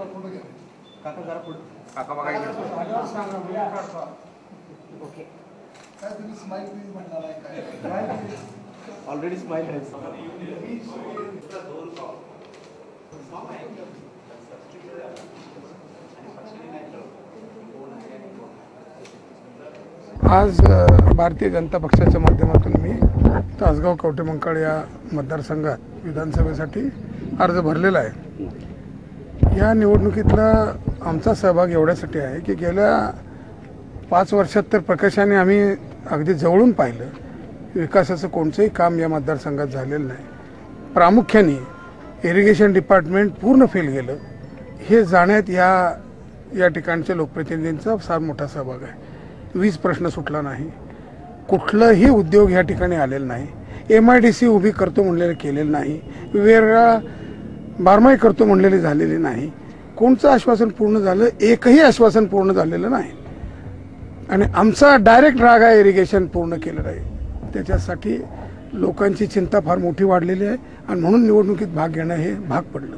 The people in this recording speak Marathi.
काका जरा पुढे. काका बघा इकडे. ओके. काय तुम्ही स्माईल प्लीज म्हणणार आहे काय? ऑलरेडी स्माइल आहे. आज भारतीय जनता पक्षाच्या माध्यमातून मी तासगाव कवटेमंकाळ या मतदारसंघात विधानसभेसाठी अर्ज भरलेला आहे. या निवडणुकीतला आमचा सहभाग एवढ्यासाठी आहे की गेल्या पाच वर्षात तर प्रकर्षाने आम्ही अगदी जवळून पाहिलं. विकासाचं कोणतंही काम या मतदारसंघात झालेलं नाही. प्रामुख्याने इरिगेशन डिपार्टमेंट पूर्ण फेल गेलं हे जाण्यात या या ठिकाणच्या लोकप्रतिनिधींचा फार मोठा सहभाग आहे. वीज प्रश्न सुटला नाही. कुठलंही उद्योग या ठिकाणी आलेला नाही. एम आय डी सी उभी करतो म्हणलेलं केलेलं नाही. वेगळा बारमाही करतो म्हणलेली झालेली नाही. कोणचं आश्वासन पूर्ण झालं? एकही आश्वासन पूर्ण झालेलं नाही. आणि आमचा डायरेक्ट राग आहे इरिगेशन पूर्ण केलं नाही त्याच्यासाठी लोकांची चिंता फार मोठी वाढलेली आहे. आणि म्हणून निवडणुकीत भाग घेणं हे भाग पडलं.